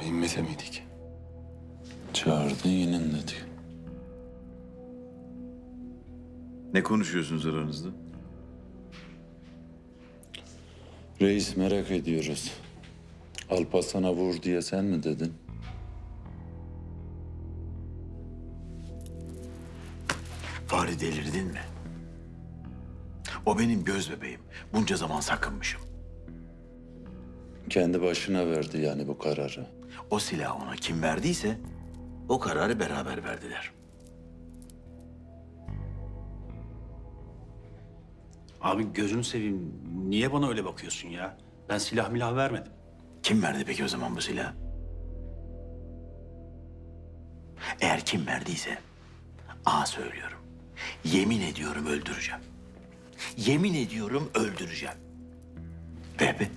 abi inmese miydik? Çağırdı dedik. Ne konuşuyorsunuz aranızda? Reis merak ediyoruz. Alparslan'a vur diye sen mi dedin? Fahri delirdin mi? O benim göz bebeğim. Bunca zaman sakınmışım. Kendi başına verdi yani bu kararı. O silahı ona kim verdiyse o kararı beraber verdiler. Abi gözünü seveyim. Niye bana öyle bakıyorsun ya? Ben silah milah vermedim. Kim verdi peki o zaman bu silahı? Eğer kim verdiyse, A söylüyorum. Yemin ediyorum öldüreceğim. Yemin ediyorum öldüreceğim. Vehbi,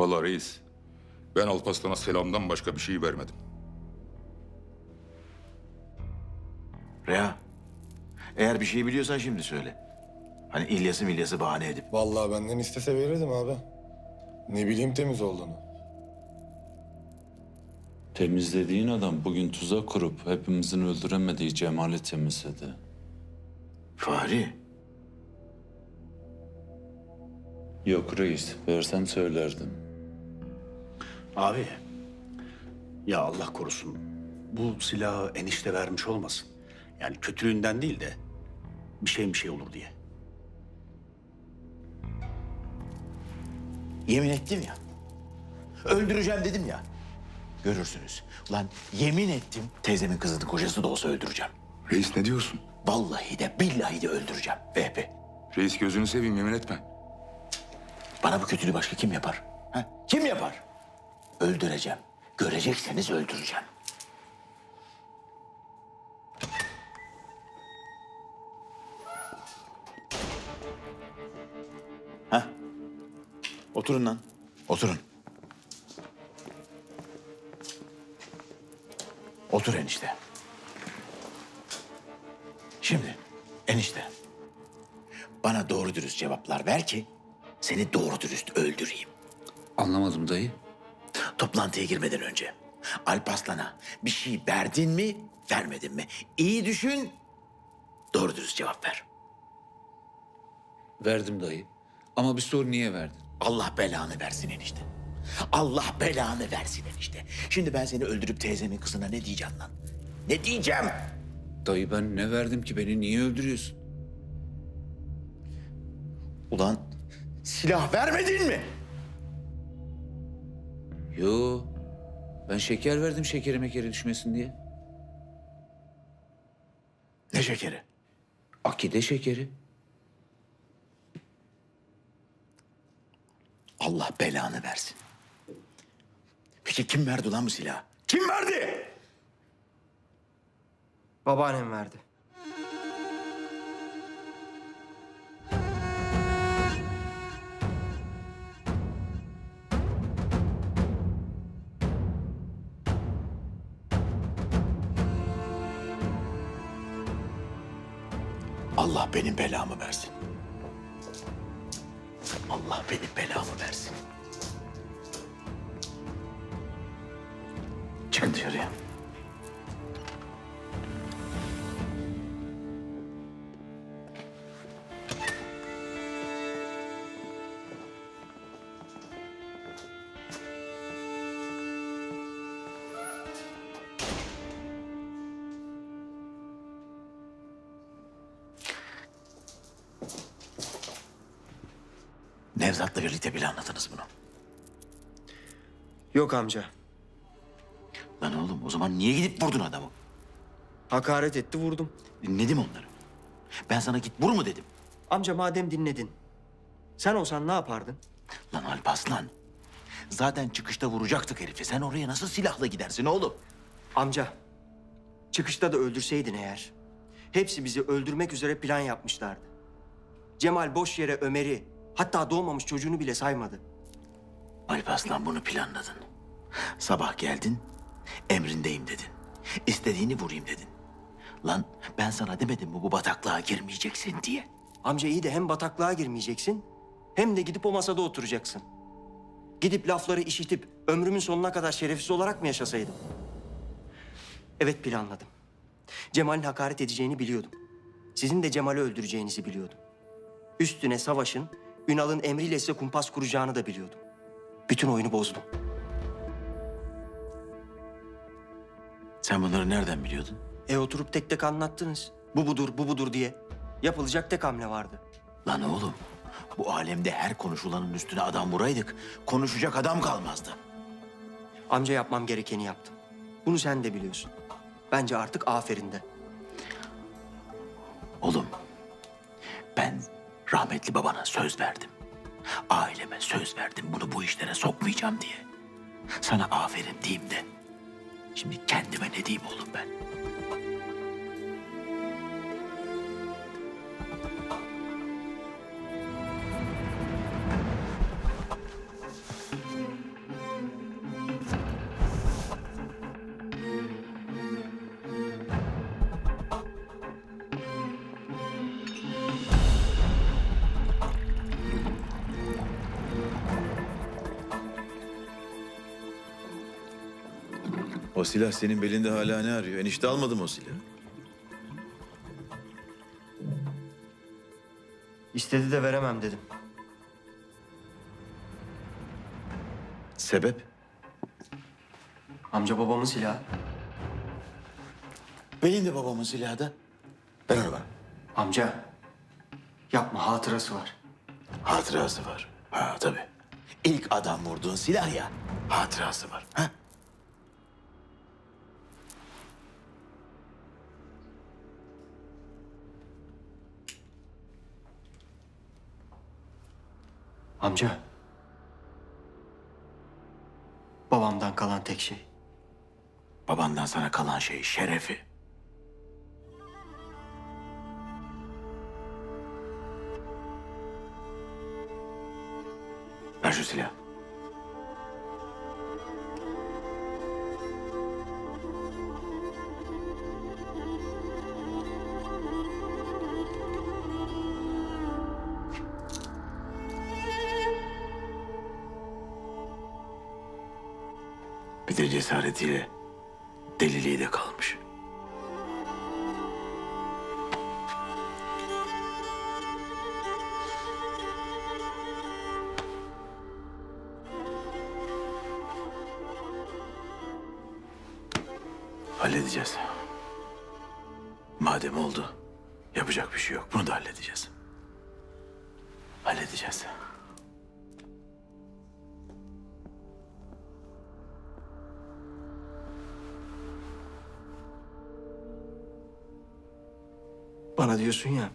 Vallahi reis, ben Alparslan'a selamdan başka bir şey vermedim. Reha. Eğer bir şey biliyorsan şimdi söyle. Hani İlyas'ı milyası bahane edip. Vallahi benden istese verirdim abi. Ne bileyim temiz olduğunu. Temizlediğin adam bugün tuzak kurup hepimizin öldüremediği Cemal'i temizledi. Fahri, Yok reis, versem söylerdim. Abi. Ya Allah korusun. Bu silahı enişte vermiş olmasın. Yani kötülüğünden değil de bir şey bir şey olur diye. yemin ettim ya. Öldüreceğim dedim ya. Görürsünüz. Lan yemin ettim teyzemin kızının kocası da olsa öldüreceğim. Reis ne diyorsun? Vallahi de billahi de öldüreceğim Vehbi. Reis gözünü seveyim yemin etme. Bana bu kötülüğü başka kim yapar? Ha? Kim yapar? Öldüreceğim. Görecekseniz öldüreceğim. Ha? Oturun lan. Oturun. Otur enişte. Şimdi enişte. Bana doğru dürüst cevaplar ver ki seni doğru dürüst öldüreyim. Anlamadım dayı. Toplantıya girmeden önce Alparslan'a bir şey verdin mi, vermedin mi? İyi düşün, doğru dürüst cevap ver. Verdim dayı. Ama bir sor niye verdin? Allah belanı versin enişte. Allah belanı versin enişte. Şimdi ben seni öldürüp teyzemin kızına ne diyeceğim lan? Ne diyeceğim? Dayı ben ne verdim ki beni niye öldürüyorsun? Ulan silah vermedin mi? Yo. Ben şeker verdim şekeri mekeri düşmesin diye. Ne şekeri? Akide şekeri. Allah belanı versin. Peki kim verdi lan bu silahı? Kim verdi? Babaannem verdi. Allah benim belamı versin. Allah benim belamı versin. Çıkın dışarıya. Nevzat'la birlikte planladınız bunu. Yok amca. Lan oğlum o zaman niye gidip vurdun adamı? Hakaret etti vurdum. Dinledim onları. Ben sana git vur mu dedim. Amca madem dinledin. Sen olsan ne yapardın? Lan Alpaslan. Zaten çıkışta vuracaktık herifi. Sen oraya nasıl silahla gidersin oğlum? Amca. Çıkışta da öldürseydin eğer. Hepsi bizi öldürmek üzere plan yapmışlardı. Cemal boş yere Ömer'i, hatta doğmamış çocuğunu bile saymadı. Alpaslan bunu planladın. Sabah geldin, emrindeyim dedin. İstediğini vurayım dedin. Lan ben sana demedim mi bu bataklığa girmeyeceksin diye. Amca iyi de hem bataklığa girmeyeceksin, hem de gidip o masada oturacaksın. Gidip lafları işitip ömrümün sonuna kadar şerefsiz olarak mı yaşasaydım? Evet planladım. Cemal'in hakaret edeceğini biliyordum. Sizin de Cemal'i öldüreceğinizi biliyordum. Üstüne savaşın, Ünal'ın emriyle size kumpas kuracağını da biliyordum. Bütün oyunu bozdum. Sen bunları nereden biliyordun? E oturup tek tek anlattınız. Bu budur, bu budur diye. Yapılacak tek hamle vardı. Lan oğlum, bu alemde her konuşulanın üstüne adam vuraydık, konuşacak adam kalmazdı. Amca yapmam gerekeni yaptım. Bunu sen de biliyorsun. Bence artık aferin de. Oğlum, ben rahmetli babana söz verdim. Aileme söz verdim bunu bu işlere sokmayacağım diye. Sana aferin diyeyim de. Şimdi kendime ne diyeyim oğlum ben? O silah senin belinde hala ne arıyor? Enişte almadım o silahı. İstedi de veremem dedim. Sebep? Amca babamın silahı. Benim de babamın silahı da. Ver onu bana. Amca, yapma hatırası var. Hatırası var. Ha tabii. İlk adam vurduğun silah ya. Hatırası var. Ha? Amca. Babamdan kalan tek şey. Babandan sana kalan şey şerefi. Ver şu silahı. Bir de cesaretiyle deliliği de kalmış. Halledeceğiz. Madem oldu, yapacak bir şey yok. Bunu da halledeceğiz. Halledeceğiz. Bana diyorsun ya.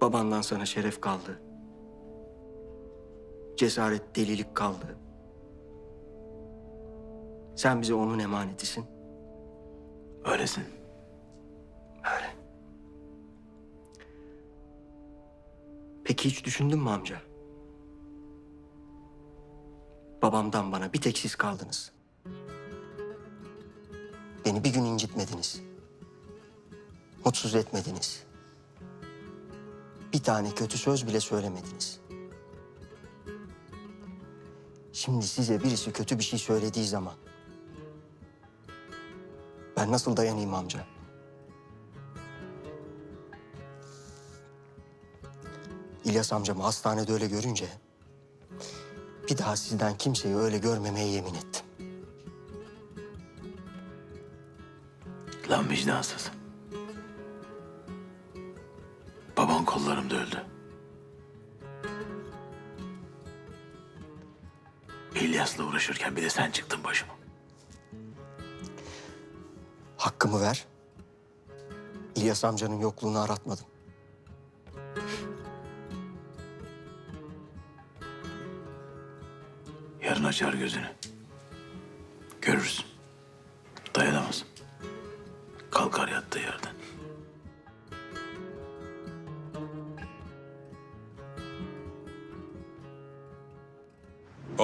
Babandan sana şeref kaldı. Cesaret, delilik kaldı. Sen bize onun emanetisin. Öylesin. Öyle. Peki hiç düşündün mü amca? Babamdan bana bir tek siz kaldınız. Beni bir gün incitmediniz. Mutsuz etmediniz. Bir tane kötü söz bile söylemediniz. Şimdi size birisi kötü bir şey söylediği zaman... ...ben nasıl dayanayım amca? İlyas amcamı hastanede öyle görünce... ...bir daha sizden kimseyi öyle görmemeye yemin ettim. Lan vicdansız. Baban kollarımda öldü. İlyas'la uğraşırken bir de sen çıktın başıma. Hakkımı ver. İlyas amcanın yokluğunu aratmadım. Yarın açar gözünü. Görürsün. Dayanamaz. Kalkar yattığı yerden.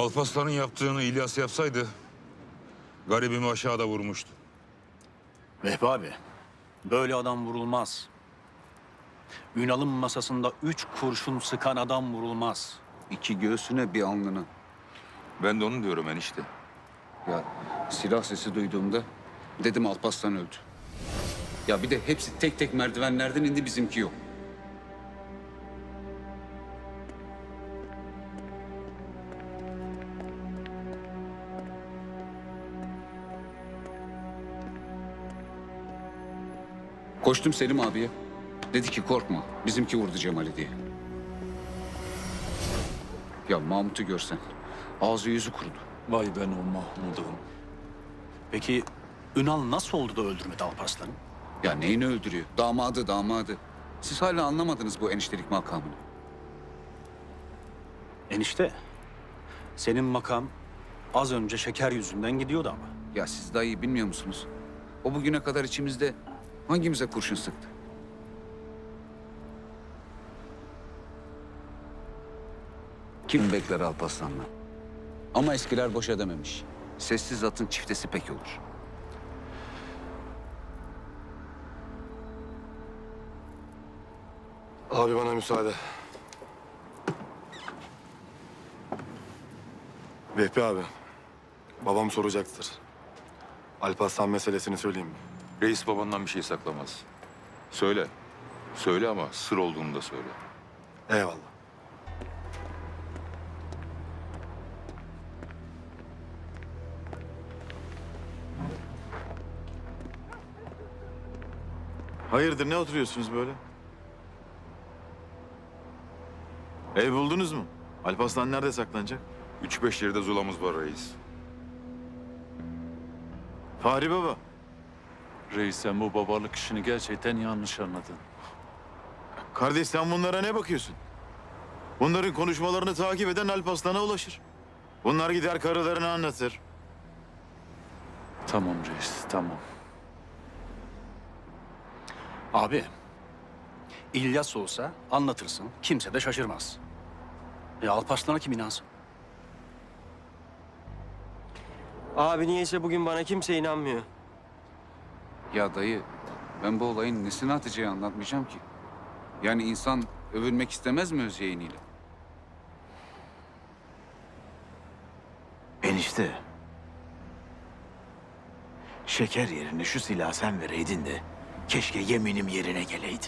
Alpaslan'ın yaptığını İlyas yapsaydı garibimi aşağıda vurmuştu. Vehbi abi, böyle adam vurulmaz. Ünal'ın masasında üç kurşun sıkan adam vurulmaz. iki göğsüne bir alnına. Ben de onu diyorum enişte. Ya silah sesi duyduğumda dedim Alparslan öldü. Ya bir de hepsi tek tek merdivenlerden indi bizimki yok. Koştum Selim abiye. Dedi ki korkma bizimki vurdu Cemal'i diye. Ya Mahmut'u görsen ağzı yüzü kurudu. Vay ben o Mahmud'um. Peki Ünal nasıl oldu da öldürmedi Alparslan'ı? Ya neyini öldürüyor? Damadı, damadı. Siz hala anlamadınız bu eniştelik makamını. Enişte, senin makam az önce şeker yüzünden gidiyordu ama. Ya siz daha iyi bilmiyor musunuz? O bugüne kadar içimizde hangimize kurşun sıktı? Kim bekler Alparslan'la? Ama eskiler boşa dememiş. Sessiz atın çiftesi pek olur. Abi bana müsaade. Vehbi abi. Babam soracaktır. Alparslan meselesini söyleyeyim mi? Reis babandan bir şey saklamaz. Söyle. Söyle ama sır olduğunu da söyle. Eyvallah. Hayırdır ne oturuyorsunuz böyle? Ev buldunuz mu? Alparslan nerede saklanacak? Üç beş yerde zulamız var reis. Fahri Baba. Reis sen bu babalık işini gerçekten yanlış anladın. Kardeş sen bunlara ne bakıyorsun? Bunların konuşmalarını takip eden Alparslan'a ulaşır. Bunlar gider karılarını anlatır. Tamam reis tamam. Abi, İlyas olsa anlatırsın, kimse de şaşırmaz. Ya Alparslan'a kim inansın? Abi niyeyse bugün bana kimse inanmıyor. Ya dayı, ben bu olayın nesini Hatice'ye anlatmayacağım ki? Yani insan övülmek istemez mi öz yeğeniyle? Enişte. Şeker yerine şu silahı sen vereydin de keşke yeminim yerine geleydi.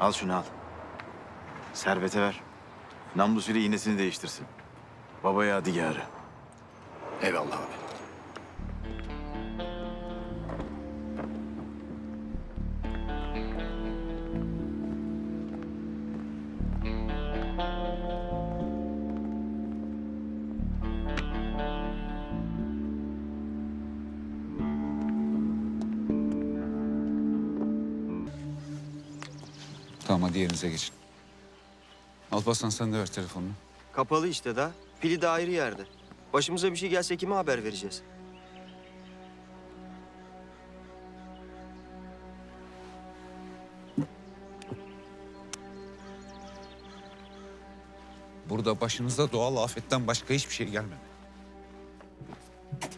Al şunu al. Servete ver. Namlusuyla iğnesini değiştirsin. Babaya yadigarı. Eyvallah abi. Hadi yerinize geçin. Alparslan sen de ver telefonunu. Kapalı işte da. Pili de ayrı yerde. Başımıza bir şey gelse kime haber vereceğiz? Burada başınıza doğal afetten başka hiçbir şey gelmedi.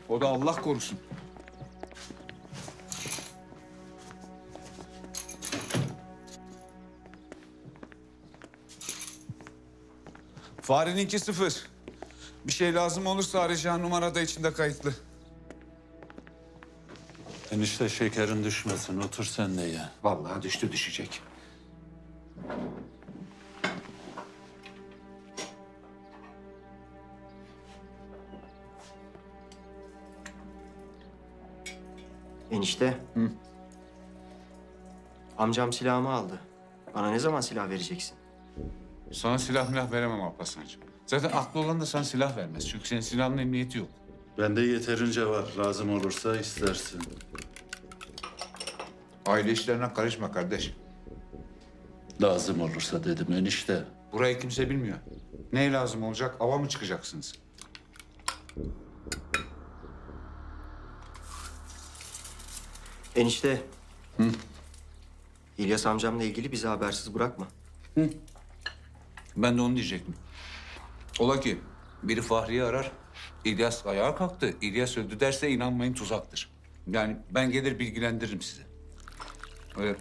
O da Allah korusun. Fareninki sıfır. Bir şey lazım olursa arayacağın numara da içinde kayıtlı. Enişte şekerin düşmesin otur sen de ye. Vallahi düştü düşecek. Enişte. Amcam silahımı aldı. Bana ne zaman silah vereceksin? Sana silah milah veremem Alparslan'cığım. Zaten aklı olan da sana silah vermez. Çünkü senin silahın emniyeti yok. Bende yeterince var. Lazım olursa istersin. Aile işlerine karışma kardeş. Lazım olursa dedim enişte. Burayı kimse bilmiyor. Ne lazım olacak? Ava mı çıkacaksınız? Enişte. İlyas amcamla ilgili bizi habersiz bırakma. Ben de onu diyecektim. Ola ki biri Fahri'yi arar. İlyas ayağa kalktı. İlyas öldü derse inanmayın tuzaktır. Yani ben gelir bilgilendiririm sizi. Öyle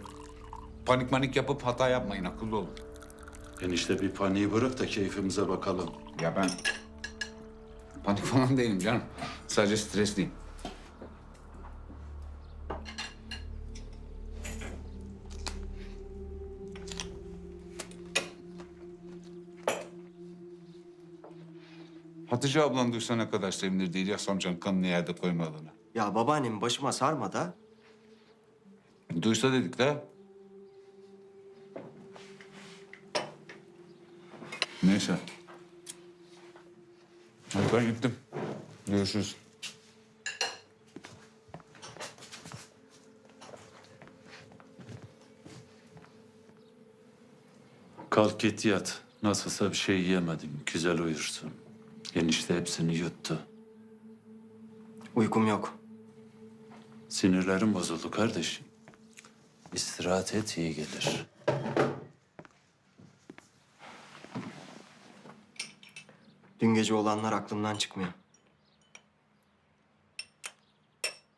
panik manik yapıp hata yapmayın akıllı olun. Enişte bir paniği bırak da keyfimize bakalım. Ya ben panik falan değilim canım. Sadece stresliyim. Hatice ablan duysa ne kadar sevinirdi İlyas amcanın kanını yerde koymadığını. Ya babaannem başıma sarma da Duysa dedik de. Neyse. Hadi ben gittim. Görüşürüz. Kalk git yat. Nasılsa bir şey yiyemedim. Güzel uyursun. Enişte hepsini yuttu. uykum yok. Sinirlerim bozuldu kardeşim. İstirahat et iyi gelir. Dün gece olanlar aklımdan çıkmıyor.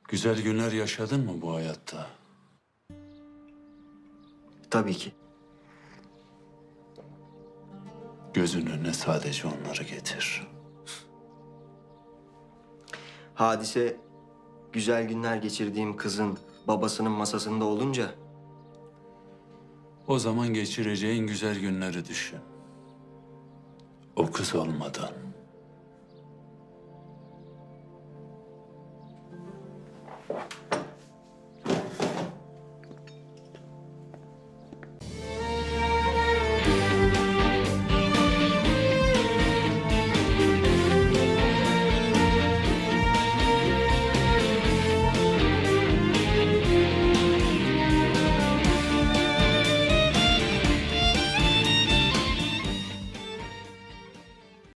Güzel günler yaşadın mı bu hayatta? Tabii ki. Gözün önüne sadece onları getir. Hadise güzel günler geçirdiğim kızın babasının masasında olunca O zaman geçireceğin güzel günleri düşün. O kız olmadan.